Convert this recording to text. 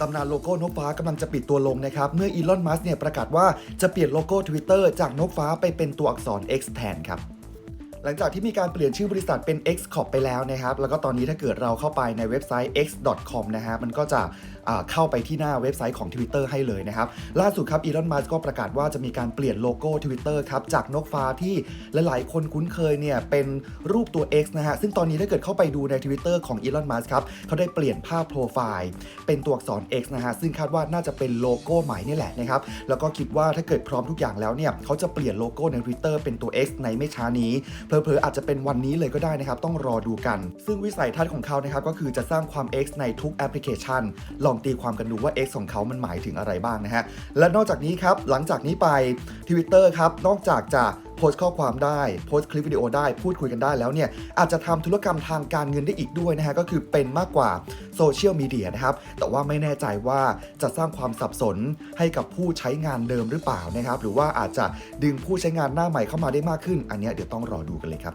ตำนานโลโก้นกฟ้ากำลังจะปิดตัวลงนะครับ เมื่ออีลอน มัสเนี่ยประกาศว่าจะเปลี่ยนโลโก้ Twitter จากนกฟ้าไปเป็นตัวอักษร X แทนครับ หลังจากที่มีการเปลี่ยนชื่อบริษัทเป็น X Corp ไปแล้วนะครับ แล้วก็ตอนนี้ถ้าเกิดเราเข้าไปในเว็บไซต์ x.com นะฮะ มันก็จะเข้าไปที่หน้าเว็บไซต์ของ Twitter ให้เลยนะครับ ล่าสุดครับอีลอนมัสก็ประกาศว่าจะมีการเปลี่ยนโลโก้ Twitter ครับ จากนกฟ้าที่หลายๆ คนคุ้นเคยเนี่ย เป็นรูปตัว X นะฮะ ซึ่งตอนนี้ถ้าเกิดเข้าไปดูใน Twitter ของอีลอนมัสครับเขาได้เปลี่ยนภาพโปรไฟล์ เป็นตัวอักษร X นะฮะ ซึ่งคาดว่าน่าจะเป็นโลโก้ใหม่นี่แหละนะครับ แล้วก็คิดว่าถ้าเกิดพร้อมทุกอย่างแล้วเนี่ยเขาจะเปลี่ยนโลโก้ใน Twitter เป็นตัว X ในไม่ช้านี้เเผลอๆอาจจะเป็นวันนี้เลยก็ได้นะครับ ต้องรอดูกัน ซึ่งวิสัยทัศน์ของเขานะครับก็คือจะสร้างความ X ในทุกแอปพลิเคชัน ลองตีความกันดูว่า X ของเขามันหมายถึงอะไรบ้างนะฮะและนอกจากนี้ครับหลังจากนี้ไป Twitter ครับนอกจากจะ โพสต์ข้อความได้ โพสต์คลิปวิดีโอได้ พูดคุยกันได้แล้วเนี่ย อาจจะทำธุรกรรมทางการเงินได้อีกด้วยนะฮะ ก็คือเป็นมากกว่าโซเชียลมีเดียนะครับ แต่ว่าไม่แน่ใจว่าจะสร้างความสับสนให้กับผู้ใช้งานเดิมหรือเปล่านะครับ หรือว่าอาจจะดึงผู้ใช้งานหน้าใหม่เข้ามาได้มากขึ้น อันนี้เดี๋ยวต้องรอดูกันเลยครับ